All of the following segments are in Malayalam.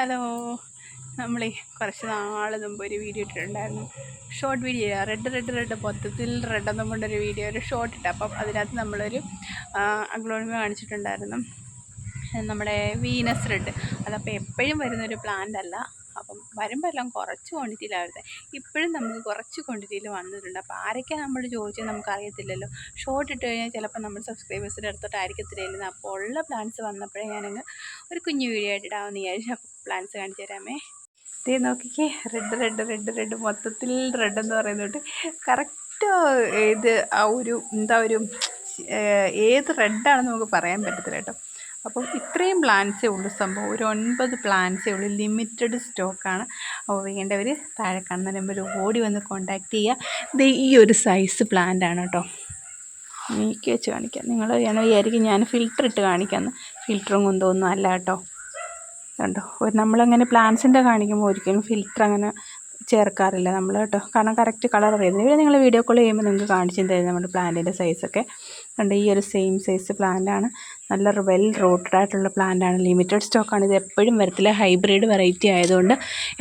ഹലോ. നമ്മളെ കുറച്ച് നാൾ മുമ്പ് ഒരു വീഡിയോ ഇട്ടിട്ടുണ്ടായിരുന്നു. Short video red red red മൊത്തത്തിൽ റെഡ് എന്നും കൊണ്ടൊരു വീഡിയോ ഒരു ഷോർട്ട് ഇട്ട്. അപ്പം അതിനകത്ത് നമ്മളൊരു അഗ്ലോണിമ കാണിച്ചിട്ടുണ്ടായിരുന്നു. നമ്മുടെ വീനസ് റെഡ്. അതപ്പോൾ എപ്പോഴും വരുന്നൊരു പ്ലാന്റ് അല്ല. അപ്പം വരുമ്പോൾ എല്ലാം കുറച്ച് ക്വാണ്ടിറ്റിയിലാണ് വരുന്നത് ഇപ്പോഴും നമുക്ക് കുറച്ച് ക്വാണ്ടിറ്റിയിൽ വന്നിട്ടുണ്ട്. അപ്പോൾ ആരൊക്കെ നമ്മൾ നമുക്ക് നമുക്കറിയത്തില്ലല്ലോ. ഷോർട്ട് ഇട്ട് കഴിഞ്ഞാൽ ചിലപ്പോൾ നമ്മൾ സബ്സ്ക്രൈബേഴ്സിന്റെ അടുത്തോട്ടായിരിക്കത്തില്ലായിരുന്നു അപ്പോൾ ഉള്ള പ്ലാൻസ് വന്നപ്പോഴേ ഞാനങ്ങ് ഒരു കുഞ്ഞു വീഡിയോ ആയിട്ട് അപ്പോൾ പ്ലാൻസ് കാണിച്ചു തരാമേ. ഇതേ നോക്കിക്കേ. റെഡ് റെഡ് റെഡ് റെഡ് മൊത്തത്തിൽ റെഡ് എന്ന് പറയുന്നത് കറക്റ്റ് ഇത് ആ ഒരു എന്താ ഒരു ഏത് റെഡാണെന്ന് നമുക്ക് പറയാൻ പറ്റത്തില്ല കേട്ടോ. അപ്പം ഇത്രയും പ്ലാൻസേ ഉള്ളൂ സംഭവം. ഒരു ഒൻപത് പ്ലാൻസേ ഉള്ളൂ. ലിമിറ്റഡ് സ്റ്റോക്കാണ്. അപ്പോൾ വേണ്ടവർ താഴെ കാണുന്ന നമ്പർ ഓടി വന്ന് കോണ്ടാക്ട് ചെയ്യുക. ഇത് ഈ ഒരു സൈസ് പ്ലാന്റ് ആണ് കേട്ടോ. എനിക്ക് വെച്ച് കാണിക്കാം. നിങ്ങൾ ഞാൻ വിചാരിക്കും ഞാൻ ഫിൽറ്റർ ഇട്ട് കാണിക്കാമെന്ന്. ഫിൽറ്ററും കൊണ്ടൊന്നും അല്ല കേട്ടോ. കണ്ടോ? നമ്മളങ്ങനെ പ്ലാന്റ്സിന്റെ കാണിക്കുമ്പോൾ ഒരിക്കലും ഫിൽറ്റർ അങ്ങനെ ചേർക്കാറില്ല നമ്മൾ കേട്ടോ. കാരണം കറക്റ്റ് കളർ അറിയുന്നത് ഇവിടെ നിങ്ങൾ വീഡിയോ കോൾ ചെയ്യുമ്പോൾ നിങ്ങൾക്ക് കാണിച്ചു തരും നമ്മുടെ പ്ലാന്റിന്റെ സൈസൊക്കെ അതുകൊണ്ട് ഈ ഒരു സെയിം സൈസ് പ്ലാന്റാണ് നല്ല വെൽ റൂട്ടഡ് ആയിട്ടുള്ള പ്ലാന്റാണ് ലിമിറ്റഡ് സ്റ്റോക്കാണ് ഇത് എപ്പോഴും വരത്തില്ല. ഹൈബ്രിഡ് വെറൈറ്റി ആയതുകൊണ്ട്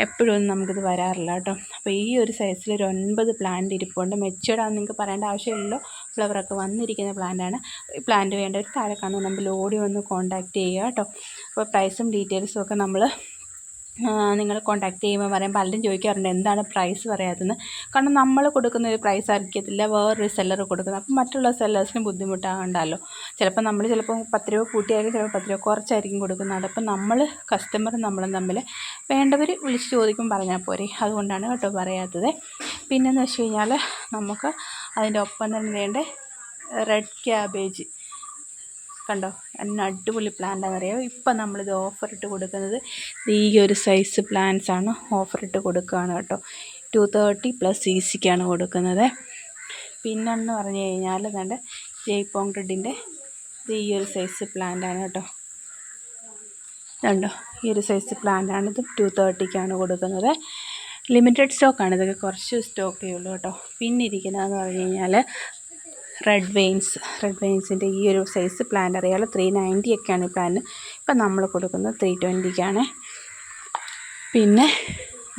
എപ്പോഴും ഒന്നും നമുക്കിത് വരാറില്ല കേട്ടോ. അപ്പോൾ ഈ ഒരു സൈസിൽ ഒരു ഒൻപത് പ്ലാന്റ് ഇരിപ്പുണ്ട്. മെച്ചുവേർഡാണെന്ന് നിങ്ങൾക്ക് പറയേണ്ട ആവശ്യമില്ലല്ലോ. ഫ്ലവറൊക്കെ വന്നിരിക്കുന്ന പ്ലാന്റാണ് ഈ പ്ലാന്റ് വേണ്ടവർ താഴെ കാണുന്ന നമ്മൾ ലോഡി വന്ന് കോൺടാക്റ്റ് ചെയ്യുക കേട്ടോ. അപ്പോൾ പ്രൈസും ഡീറ്റെയിൽസും ഒക്കെ നമ്മൾ നിങ്ങൾ കോൺടാക്ട് ചെയ്യുമ്പോൾ പറയും പലരും ചോദിക്കാറുണ്ട് എന്താണ് പ്രൈസ് പറയാത്തതെന്ന്. കാരണം നമ്മൾ കൊടുക്കുന്ന ഒരു പ്രൈസ് ആയിരിക്കത്തില്ല വേറൊരു സെല്ലർ കൊടുക്കുന്നത്. അപ്പം മറ്റുള്ള സെല്ലേഴ്സിന് ബുദ്ധിമുട്ടാകണ്ടല്ലോ ചിലപ്പോൾ നമ്മൾ ചിലപ്പോൾ പത്ത് രൂപ കൂട്ടിയായിരിക്കും ചിലപ്പോൾ പത്ത് രൂപ കുറച്ചായിരിക്കും കൊടുക്കുന്നത്. അതപ്പം നമ്മൾ കസ്റ്റമറും നമ്മളും തമ്മിൽ വേണ്ടവർ വിളിച്ച് ചോദിക്കും പറഞ്ഞാൽ പോരെ. അതുകൊണ്ടാണ് കേട്ടോ പറയാത്തത്. പിന്നെയെന്ന് വെച്ച് കഴിഞ്ഞാൽ നമുക്ക് അതിന്റെ ഒപ്പം തന്നെ വേണ്ട റെഡ് ക്യാബേജ് കണ്ടോ? എന്നെ അടിപൊളി പ്ലാന്റാണെന്നറിയാമോ ഇപ്പം നമ്മളിത് ഓഫർ ഇട്ട് കൊടുക്കുന്നത് ഈ ഒരു സൈസ് പ്ലാന്റ്സ് ആണ് ഓഫർ ഇട്ട് കൊടുക്കുകയാണ് കേട്ടോ. ടു തേർട്ടി പ്ലസ് സി സിക്കാണ് കൊടുക്കുന്നത്. പിന്നെന്ന് പറഞ്ഞു കഴിഞ്ഞാൽ നമ്മുടെ ജയ്പോങ് റെഡിന്റെ ഈ ഒരു സൈസ് പ്ലാന്റാണ് കേട്ടോ. കണ്ടോ? ഈ ഒരു സൈസ് പ്ലാന്റാണിത് ടു തേർട്ടിക്കാണ് കൊടുക്കുന്നത്. ലിമിറ്റഡ് സ്റ്റോക്കാണ് ഇതൊക്കെ കുറച്ച് സ്റ്റോക്കേ ഉള്ളൂ കേട്ടോ. പിന്നെ ഇരിക്കുന്നതെന്ന് പറഞ്ഞു കഴിഞ്ഞാൽ റെഡ് വെയിൻസ് റെഡ് വെയിൻസിന്റെ ഈ ഒരു സൈസ് പ്ലാൻ അറിയാമല്ലോ ത്രീ നയന്റി ഒക്കെയാണ് ഈ പ്ലാന് ഇപ്പം നമ്മൾ കൊടുക്കുന്നത് ത്രീ ട്വന്റിക്കാണ് പിന്നെ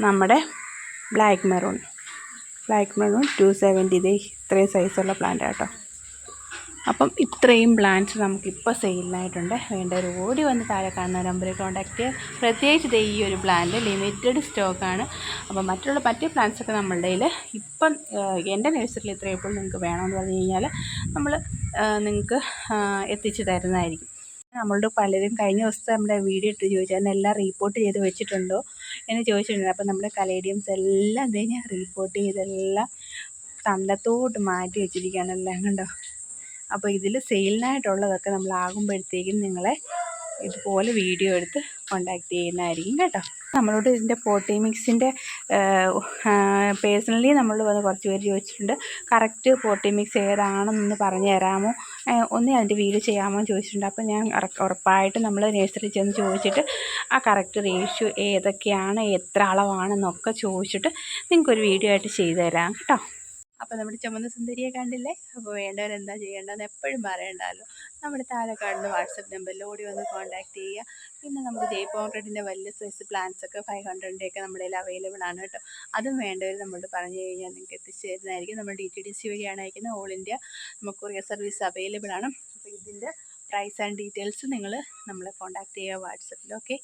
നമ്മുടെ black maroon black maroon two seventy ഇത് ഇത്രയും സൈസുള്ള പ്ലാന്റ് കേട്ടോ. അപ്പം ഇത്രയും പ്ലാന്റ്സ് നമുക്കിപ്പോൾ സെയിലിനായിട്ടുണ്ട്. ഒരു ഓടി വന്ന് താഴെ കാണുന്ന നമ്പറിൽ കോൺടാക്ട് ചെയ്യുക. പ്രത്യേകിച്ച് ഈ ഒരു പ്ലാന്റ് ലിമിറ്റഡ് സ്റ്റോക്കാണ് അപ്പം മറ്റുള്ള മറ്റ് പ്ലാന്റ്സൊക്കെ നമ്മളുടെ ഇപ്പം എന്റെ നഴ്സറിയിൽ ഇപ്പോൾ നിങ്ങൾക്ക് വേണമെന്ന് പറഞ്ഞു കഴിഞ്ഞാൽ നമ്മൾ നിങ്ങൾക്ക് എത്തിച്ചു തരുന്നതായിരിക്കും. നമ്മളോട് പലരും കഴിഞ്ഞ ദിവസത്തെ നമ്മുടെ വീഡിയോ ഇട്ട് ചോദിച്ചാൽ എല്ലാം റീപ്പോർട്ട് ചെയ്ത് വെച്ചിട്ടുണ്ടോ എന്ന് ചോദിച്ചിട്ടുണ്ട്. അപ്പം നമ്മുടെ കലേഡിയംസ് എല്ലാം എന്ത് ഞാൻ റീപ്പോർട്ട് ചെയ്തെല്ലാം തണ്ടത്തോട്ട് മാറ്റി വെച്ചിരിക്കുകയാണ് എല്ലാം കണ്ടോ? അപ്പോൾ ഇതിൽ സെയിലിനായിട്ടുള്ളതൊക്കെ നമ്മളാകുമ്പോഴത്തേക്കും നിങ്ങളെ ഇതുപോലെ വീഡിയോ എടുത്ത് കോണ്ടാക്ട് ചെയ്യുന്നതായിരിക്കും കേട്ടോ. നമ്മളോട് ഇതിന്റെ പോട്ടി മിക്സിന്റെ പേഴ്സണലി നമ്മൾ വന്ന് കുറച്ച് പേര് ചോദിച്ചിട്ടുണ്ട്. കറക്റ്റ് പോട്ടി മിക്സ് ഏതാണെന്നൊന്ന് പറഞ്ഞു തരാമോ? ഒന്ന് അതിന്റെ വീഡിയോ ചെയ്യാമോ എന്ന് ചോദിച്ചിട്ടുണ്ട്. അപ്പോൾ ഞാൻ ഉറപ്പായിട്ട് നമ്മൾ നേഴ്സറി ചെന്ന് ചോദിച്ചിട്ട് ആ കറക്റ്റ് റേഷ്യോ ഏതൊക്കെയാണ് എത്ര അളവാണെന്നൊക്കെ ചോദിച്ചിട്ട് നിങ്ങൾക്കൊരു വീഡിയോ ആയിട്ട് ചെയ്തു തരാം കേട്ടോ. അപ്പോൾ നമ്മുടെ ചുമന്ന സുന്ദരിയെ കണ്ടില്ലേ? അപ്പോൾ വേണ്ടവരെന്താ ചെയ്യേണ്ടതെന്ന് എപ്പോഴും പറയണ്ടല്ലോ നമ്മുടെ താഴെ കാണുന്ന വാട്സപ്പ് നമ്പറിൽ ഓടി വന്ന് കോൺടാക്ട് ചെയ്യുക. പിന്നെ നമുക്ക് ജയ് പോൺറെഡിന്റെ വലിയ സൈസ് പ്ലാൻസ് ഒക്കെ ഫൈവ് ഹൺഡ്രഡിന്റെയൊക്കെ നമ്മുടെ കയ്യിൽ അവൈലബിൾ ആണ് കേട്ടോ. അതും വേണ്ടവർ നമ്മളോട് പറഞ്ഞു കഴിഞ്ഞാൽ നിങ്ങൾക്ക് എത്തിച്ചു തരുന്നതായിരിക്കും നമ്മൾ ഡി ടി ഡി സി വഴിയാണ് അയക്കുന്നത്. ഓൾ ഇന്ത്യ നമുക്ക് കൊറിയർ സർവീസ് അവൈലബിൾ ആണ്. അപ്പോൾ ഇതിന്റെ പ്രൈസ് ആൻഡ് ഡീറ്റെയിൽസ് നിങ്ങൾ നമ്മളെ കോൺടാക്ട് ചെയ്യുക വാട്സപ്പിൽ ഓക്കെ